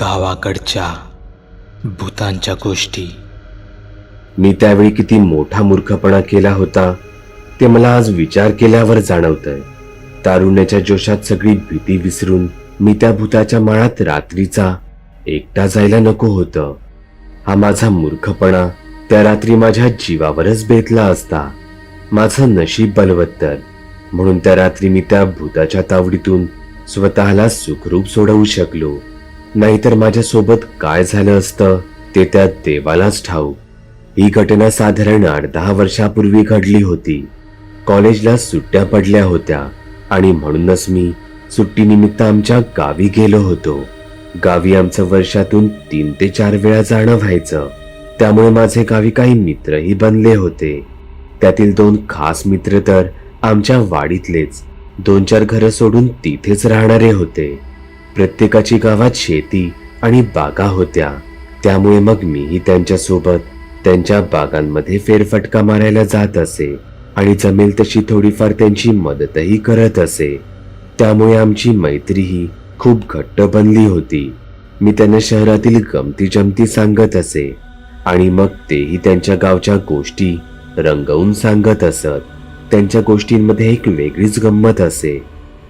गावाकडच्या भूतांच्या गोष्टी. मी त्यावेळी किती मोठा मूर्खपणा केला होता ते मला आज विचार केल्यावर जाणवतंय. तारुण्याच्या जोशात सगळी भीती विसरून मी त्या भूताच्या माळात रात्रीचा एकटा जायला नको होतं. हा माझा मूर्खपणा त्या रात्री माझ्या जीवावरच बेतला असता. माझं नशीब बलवत्तर म्हणून त्या रात्री मी त्या भूताच्या तावडीतून स्वतःला सुखरूप सोडवू शकलो. नाहीतर माझ्यासोबत काय झालं असतं ते त्या देवालाच ठाऊ. ही घटना साधारण आठ दहा वर्षापूर्वी घडली होती. कॉलेजला सुट्ट्या पडल्या होत्या आणि म्हणूनच मी सुट्टीनिमित्त आमच्या गावी गेलो होतो. गावी आमचं वर्षातून तीन ते चार वेळा जाणं व्हायचं. त्यामुळे माझे गावी काही मित्रही बनले होते. त्यातील दोन खास मित्र तर आमच्या वाडीतलेच. दोन चार घरं सोडून तिथेच राहणारे होते. प्रत्येकाची गावात शेती आणि बागा होत्या. त्यामुळे मग मीही त्यांच्यासोबत त्यांच्या बागांमध्ये फेरफटका मारायला जात असे आणि जमेल तशी थोडीफार त्यांची मदतही करत असे. त्यामुळे आमची मैत्रीही खूप घट्ट बनली होती. मी त्यांना शहरातील गमती जमती सांगत असे आणि मग तेही त्यांच्या गावच्या गोष्टी रंगवून सांगत असत. त्यांच्या गोष्टींमध्ये एक वेगळीच गंमत असे.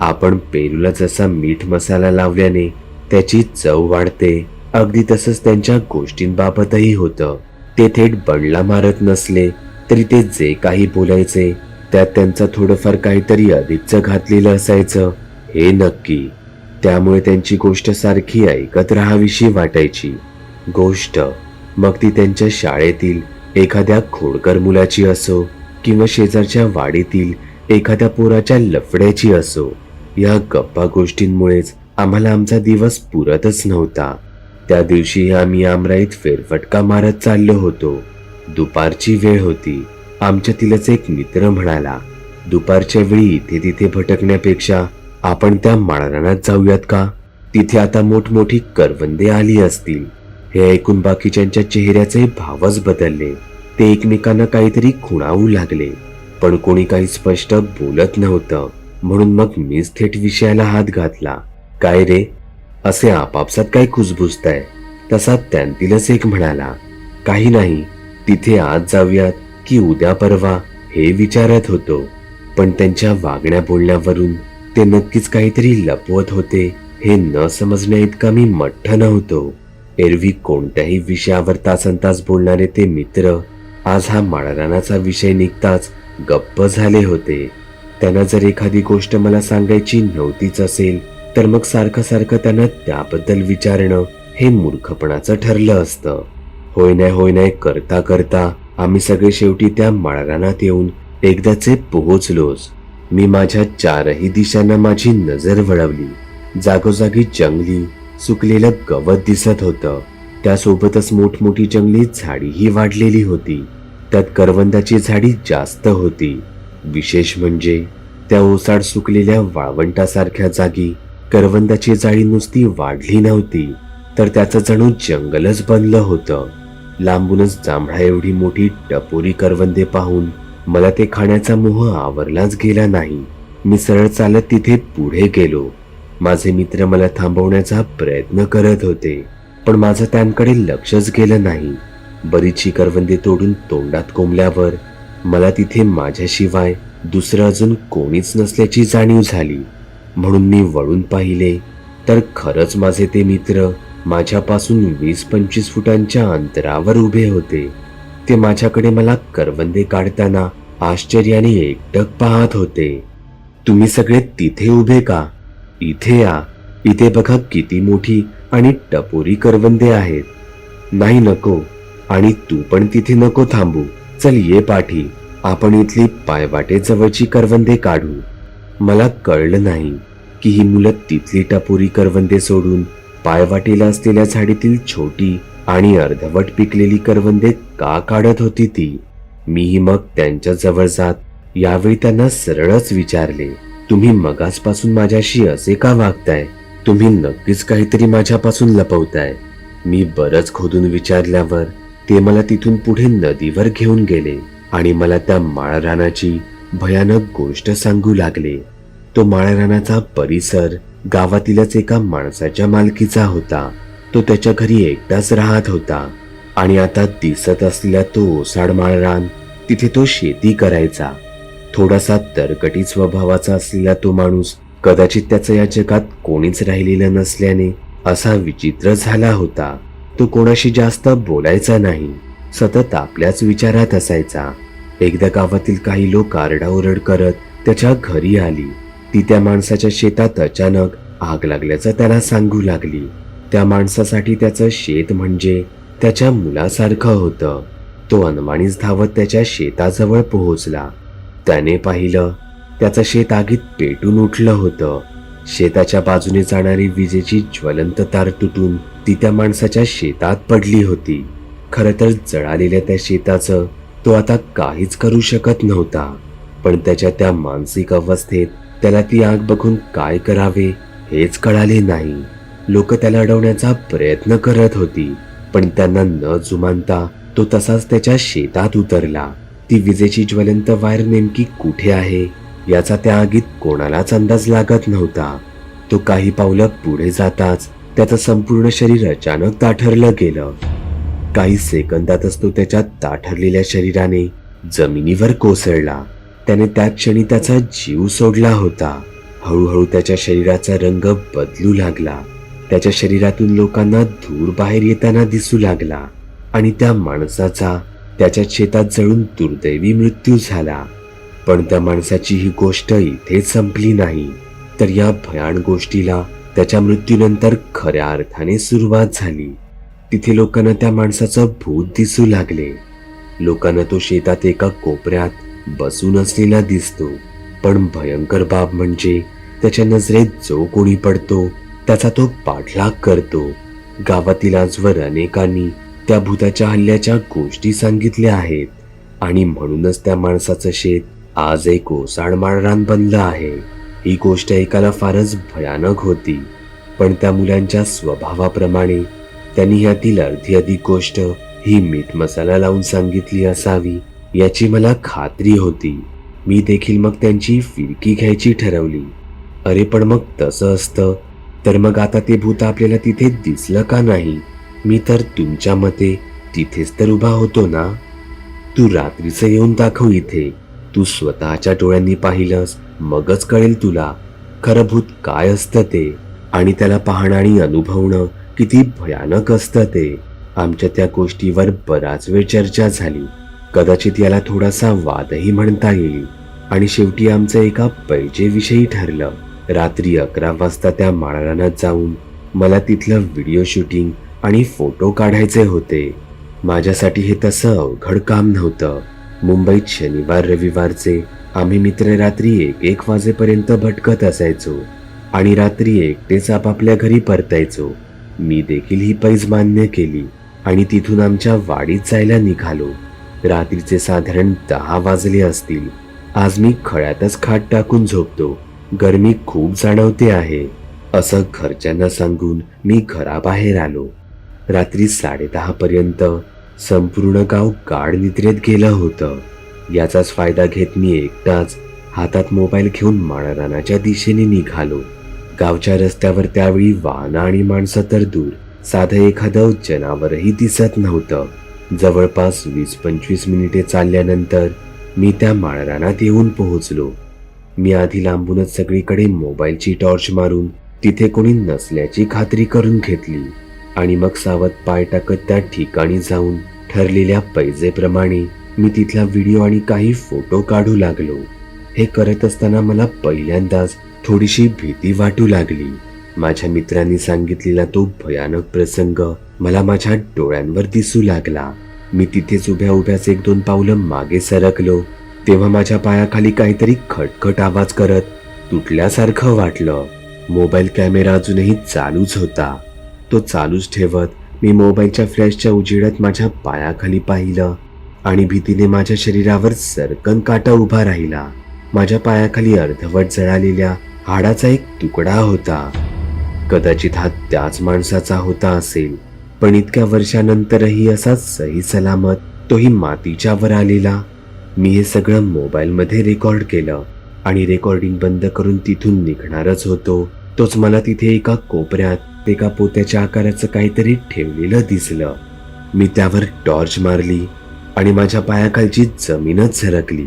आपण पेरूला जसा मीठ मसाला लावल्याने त्याची चव वाढते. अगदी तसंच त्यांच्या गोष्टींबाबतही होतं. ते थेट बंडला मारत नसले तरी ते जे काही बोलायचे त्यात त्यांचं थोडंफार काहीतरी अधिकच घातलेलं असायचं हे नक्की. त्यामुळे त्यांची गोष्ट सारखी ऐकत राहावीशी वाटायची. गोष्ट. मग ती त्यांच्या शाळेतील एखाद्या खोडकर मुलाची असो किंवा शेजारच्या वाडीतील एखाद्या पोराच्या लफड्याची असो. या गप्पा गोष्टींमुळेच आम्हाला आमचा दिवस पुरतच नव्हता. त्या दिवशी आम्ही आमराईत फेरफटका मारत चाललो होतो. दुपारची वेळ होती. आमच्यातीलच एक मित्र म्हणाला दुपारच्या वेळी इथे तिथे भटकण्यापेक्षा आपण त्या माळरानात जाऊयात का? तिथे आता मोठमोठी करवंदे आली असतील. हे ऐकून बाकीच्यांच्या चेहऱ्याचे भावच बदलले. ते एकमेकांना काहीतरी खुणावू लागले पण कोणी काही स्पष्ट बोलत नव्हतं. म्हणून मग मीच थेट विषयाला हात घातला. काय रे? असे आपापसात काय कुजबुजताय? तसा त्यांतीलच एक म्हणाला. काही नाही. तिथे आज जाऊयात की उद्या परवा हे विचारत होतो. पण त्यांच्या वागण्या बोलण्यावरून ते नक्कीच काहीतरी लपवत होते. हे न समजण्या इतका मी मठ्ठ नव्हतो. एरवी कोणत्याही विषयावर तासन तास बोलणारे ते मित्र आज हा माळरानाचा विषय निघताच गप्प झाले होते. त्यांना जर एखादी गोष्ट मला सांगायची नव्हतीच असेल तर मग सारखं सारखं त्यांना त्याबद्दल विचारणं हे मूर्खपणाचं ठरलं असतं. होय नाही होय नाही करता करता आम्ही सगळे शेवटी त्या माळरानात येऊन एकदाचे पोहोचलोच. मी माझ्या चारही दिशांना माझी नजर वळवली. जागोजागी जंगली सुकलेलं गवत दिसत होतं. त्यासोबतच मोठमोठी जंगली झाडीही वाढलेली होती. त्यात करवंदाची झाडी जास्त होती. विशेष म्हणजे त्या ओसाड सुकलेल्या वाळवंटासारख्या जागी करवंदाची जाळी नुसती वाढली नव्हती तर त्याचं जणू जंगलच बनलं होतं. लांबूनच जांभळा एवढी मोठी टपोरी करवंदे पाहून मला ते खाण्याचा मोह आवरलाच गेला नाही. मी सरळ चालत तिथे पुढे गेलो. माझे मित्र मला थांबवण्याचा प्रयत्न करत होते पण माझं त्यांकडे लक्षच गेलं नाही. बरीचशी करवंदे तोडून तोंडात कोंबल्यावर मला तिथे माझ्याशिवाय दुसरं अजून कोणीच नसल्याची जाणीव झाली. म्हणून मी वळून पाहिले तर खरंच माझे ते मित्र माझ्यापासून वीस पंचवीस फुटांच्या अंतरावर उभे होते. ते माझ्याकडे मला करवंदे काढताना आश्चर्याने एकटक पाहत होते. तुम्ही सगळे तिथे उभे का? इथे या. इथे बघा किती मोठी आणि टपोरी करवंदे आहेत. नाही नको. आणि तू पण तिथे नको थांबू. चल ये पाठी. आपण इथली पायवाटेजवळची करवंदे काढू. मला कळलं नाही की ही मुलं तिथली टपोरी करवंदे सोडून पायवाटेला असलेल्या झाडीतील छोटी आणि अर्धवट पिकलेली करवंदे का काढत होती ती? मीही मग त्यांच्या जवळ जात यावेळी त्यांना सरळच विचारले तुम्ही मगासपासून माझ्याशी असे का वागताय? तुम्ही नक्कीच काहीतरी माझ्यापासून लपवताय. मी बरंच खोदून विचारल्यावर ते मला तिथून पुढे नदीवर घेऊन गेले. आणि मला त्या माळरानाची भयानक गोष्ट सांगू लागले. तो माळरानाचा परिसर गावातीलच एका माणसाच्या मालकीचा होता. तो त्याच्या घरी एकटाच राहत होता. आणि आता दिसत असलेला तो ओसाड माळरान तिथे तो शेती करायचा. थोडासा तरकटी स्वभावाचा असलेला तो माणूस कदाचित त्याचं या जगात कोणीच राहिलेलं नसल्याने असा विचित्र झाला होता. तो कोणाशी जास्त बोलायचा नाही. सतत आपल्याच विचारात असायचा. एकदा गावातील काही लोक आरडाओरड करत त्याच्या घरी आली. ती त्या माणसाच्या शेतात अचानक आग लागल्याचं त्याला सांगू लागली. त्या माणसासाठी त्याचं शेत म्हणजे त्याच्या मुलासारखं होतं. तो अनवाणीच धावत त्याच्या शेताजवळ पोहोचला. त्याने पाहिलं त्याचं शेत आगीत पेटून उठलं होतं. शेताच्या बाजूने जाणारी विजेची ज्वलंत तार तुटून ती त्या माणसाच्या शेतात पडली होती. खरं तर जळालेल्या त्या शेताचं तो आता काहीच करू शकत नव्हता. पण त्याच्या त्या मानसिक अवस्थेत त्याला ती आग बघून काय करावे हेच कळाले नाही. लोक त्याला अडवण्याचा प्रयत्न करत होती पण त्यांना न जुमानता तो तसाच त्याच्या शेतात उतरला. ती विजेची ज्वलंत वायर नेमकी कुठे आहे? याचा त्या आगीत कोणालाच अंदाज लागत नव्हता. तो काही पावलं पुढे जाताच त्याचं संपूर्ण शरीर अचानक ताठरलं गेलं. काही सेकंदातच तो त्याच्या ताठरलेल्या शरीराने जमिनीवर कोसळला. त्याने त्या क्षणी त्याचा जीव सोडला होता. हळूहळू त्याच्या शरीराचा रंग बदलू लागला. त्याच्या शरीरातून लोकांना धूर बाहेर येताना दिसू लागला आणि त्या माणसाचा त्याच्या शेतात जळून दुर्दैवी मृत्यू झाला. पण त्या माणसाची ही गोष्ट इथे संपली नाही. तर या भयान गोष्टीला त्याच्या मृत्यूनंतर खऱ्या अर्थाने सुरुवात झाली. तिथे लोकांना त्या माणसाचं भूत दिसू लागले. लोकांना तो शेतात एका कोपऱ्यात बसून असलेला दिसतो. पण भयंकर बाब म्हणजे त्याच्या नजरेत जो कोणी पडतो त्याचा तो पाठलाग करतो. गावातील आजवर अनेकांनी त्या भूताच्या हल्ल्याच्या गोष्टी सांगितल्या आहेत आणि म्हणूनच त्या माणसाचं शेत आज एक ओसाड माळरान बनलं आहे. ही गोष्ट ऐकायला फारच भयानक होती. पण त्या मुलांच्या स्वभावाप्रमाणे त्यांनी यातील अर्धी अधिक गोष्ट ही मीठ मसाला लावून सांगितली असावी याची मला खात्री होती. मी देखील मग त्यांची फिरकी घ्यायची ठरवली. अरे पण मग तसं असतं? तर मग आता ते भूत आपल्याला तिथे दिसलं का नाही? मी तर तुमच्या मते तिथेच तर उभा होतो ना? तू रात्रीचं येऊन दाखव इथे. तू स्वतःच्या डोळ्यांनी पाहिलंस मगच कळेल तुला. खरं भूत काय असतं ते? आणि त्याला पाहणं आणि अनुभवणं किती भयानक असतं ते. आमच्या त्या गोष्टीवर बराच वेळ चर्चा झाली. कदाचित याला थोडासा वादही म्हणता येईल. आणि शेवटी आमचं एका पैजेविषयी ठरलं. रात्री अकरा वाजता त्या माळरानात जाऊन मला तिथलं व्हिडिओ शूटिंग आणि फोटो काढायचे होते. माझ्यासाठी हे तसं अवघड काम नव्हतं. मुंबईत शनिवार रविवारचे आम्ही मित्र रात्री एक एक वाजेपर्यंत भटकत असायचो आणि रात्री एकटेच आपापल्या घरी परतायचो. मी देखील ही पैज मान्य केली आणि तिथून आमच्या वाडीत जायला निघालो. रात्रीचे साधारण दहा वाजले असतील. आज मी खळ्यातच खाट टाकून झोपतो. गरमी खूप जाणवते आहे. असं घरच्यांना सांगून मी घराबाहेर आलो. रात्री साडेदहा पर्यंत संपूर्ण गाव गाढ निद्रेत गेलं होतं. याचाच फायदा घेत मी एकटाच हातात मोबाईल घेऊन माळरानाच्या दिशेने निघालो. गावच्या रस्त्यावर त्यावेळी वाहन आणि माणसं तर दूर. साधं एखादं जनावरही दिसत नव्हतं. जवळपास वीस पंचवीस मिनिटे चालल्यानंतर मी त्या माळरानात येऊन पोहोचलो. मी आधी लांबूनच सगळीकडे मोबाईलची टॉर्च मारून तिथे कोणी नसल्याची खात्री करून घेतली आणि मग सावध पाय टाकत त्या ठिकाणी जाऊन ठरलेल्या पैजेप्रमाणे मी तिथला व्हिडिओ आणि काही फोटो काढू लागलो. हे करत असताना मला पहिल्यांदाच थोडीशी भीती वाटू लागली. माझ्या मित्रांनी सांगितलेला तो भयानक प्रसंग मला माझ्या डोळ्यांवर दिसू लागला. मी तिथेच उभ्या उभ्याच एक दोन पावलं मागे सरकलो तेव्हा माझ्या पायाखाली काहीतरी खटखट आवाज करत तुटल्यासारखं वाटलं. मोबाईल कॅमेरा अजूनही चालूच होता. तो चालूच ठेवत मी मोबाईलच्या फ्लॅशच्या उजेडात माझ्या पायाखाली पाहिलं आणि भीतीने माझ्या शरीरावर सरकन काटा उभा राहिला. माझ्या पायाखाली अर्धवट जळालेल्या हाडाचा एक तुकडा होता. कदाचित हा त्याच माणसाचा होता असेल पण इतक्या वर्षानंतरही असा सही सलामत तोही मातीच्या वर आलेला. मी हे सगळं मोबाईलमध्ये रेकॉर्ड केलं आणि रेकॉर्डिंग बंद करून तिथून निघणारच होतो. तोच मला तिथे एका कोपऱ्यात एका पोत्याच्या आकाराचं काहीतरी ठेवलेलं दिसलं. मी त्यावर टॉर्च मारली आणि माझ्या पायाखालची जमीनच झरकली.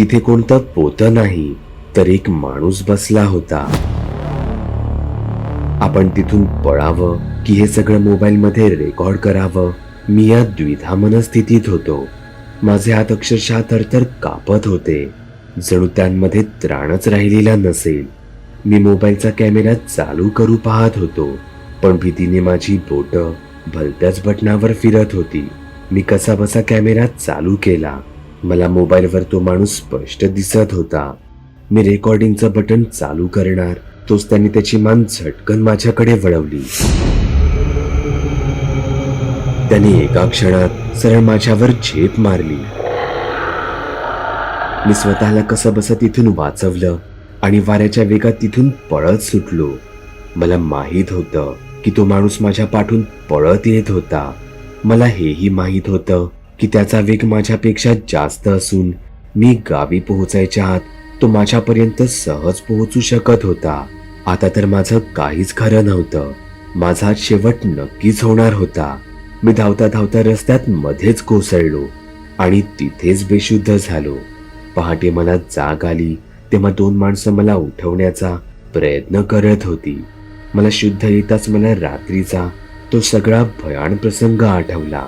तिथे कोणतं पोतं नाही तर एक माणूस बसला होता. आपण तिथून पळावं की हे सगळं मोबाईलमध्ये रेकॉर्ड करावं मी या द्विधा मनस्थितीत होतो. माझे हात अक्षरशः थरथर कापत होते. जणू त्यांमध्ये त्राणच राहिलेला नसेल. मी मोबाईलचा कॅमेरा चालू करू पाहत होतो पण भीतीने माझी बोट भलत्याच बटनावर फिरत होती. मी कसा बसा कॅमेरा चालू केला. मला मोबाईलवर तो माणूस स्पष्ट दिसत होता. मी रेकॉर्डिंगचं बटन चालू करणार तोच त्यांनी त्याची मान झटकन माझ्याकडे वळवली. त्यांनी एका क्षणात सरळ माझ्यावर झेप मारली. मी स्वतःला कसं बस तिथून वाचवलं आणि वाऱ्याच्या वेगात तिथून पळत सुटलो. मला माहीत होतं की तो माणूस माझ्या पाठून पळत येत होता. मला हेही माहीत होतं की त्याचा वेग माझ्यापेक्षा जास्त असून मी गावी पोहोचायच्या आत तो माझ्यापर्यंत सहज पोहोचू शकत होता. आता तर माझं काहीच खरं नव्हतं. माझा शेवट नक्कीच होणार होता. मी धावता धावता रस्त्यात मध्येच कोसळलो आणि तिथेच बेशुद्ध झालो. पहाटे मला जाग आली तेव्हा दोन माणसं मला उठवण्याचा प्रयत्न करत होती. मला शुद्ध येताच मला रात्रीचा तो सगळा भयान प्रसंग आठवला.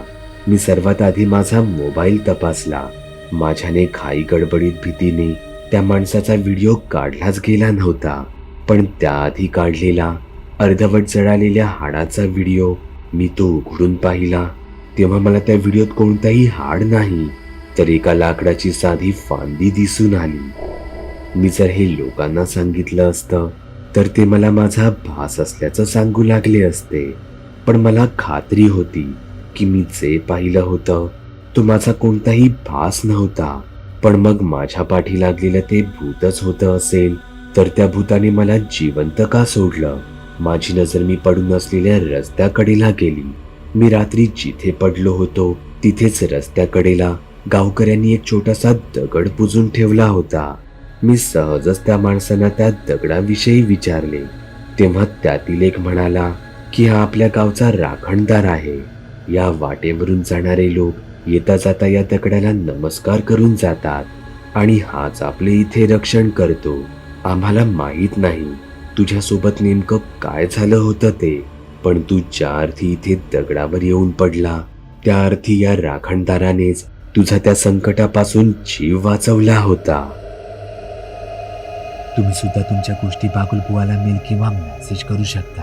मी सर्वात आधी माझा मोबाईल तपासला. माझ्याने घाई गडबडीत भीतीने त्या माणसाचा व्हिडिओ काढलाच गेला नव्हता. पण त्याआधी काढलेला अर्धवट जळालेल्या हाडाचा व्हिडिओ मी तो उघडून पाहिला. तेव्हा मला त्या व्हिडिओत कोणताही हाड नाही तर एका लाकडाची साधी फांदी दिसून आली. मी जर हे लोकांना सांगितलं असतं तर ते मला माझा भास असल्याचं सांगू लागले असते. पण मला खात्री होती की मी जे पाहिलं होतं तो माझा कोणताही भास नव्हता. पण मग माझ्या पाठी लागलेलं ते भूतच होतं असेल तर त्या भूताने मला जिवंत का सोडलं? माझी नजर मी पडून असलेल्या रस्त्याकडेला गेली. मी रात्री जिथे पडलो होतो तिथेच रस्त्याकडेला गावकऱ्यांनी एक छोटासा दगड पुजून ठेवला होता. मी सहजच त्या माणसांना त्या दगडाविषयी विचारले. तेव्हा त्यातील एक म्हणाला की हा आपल्या गावचा राखणदार आहे. या वाटेवरून जाणारे लोक येता जाता या दगडाला नमस्कार करून जातात आणि हाच आपले इथे रक्षण करतो. आम्हाला माहीत नाही तुझ्यासोबत नेमकं काय झालं होतं ते पण तू ज्या अर्थी इथे दगडावर येऊन पडला त्या अर्थी या राखणदारानेच तुझा त्या संकटापासून जीव वाचवला होता. तुम्ही सुद्धा तुमच्या गोष्टी बागुलबुवाला मेल किंवा मेसेज करू शकता.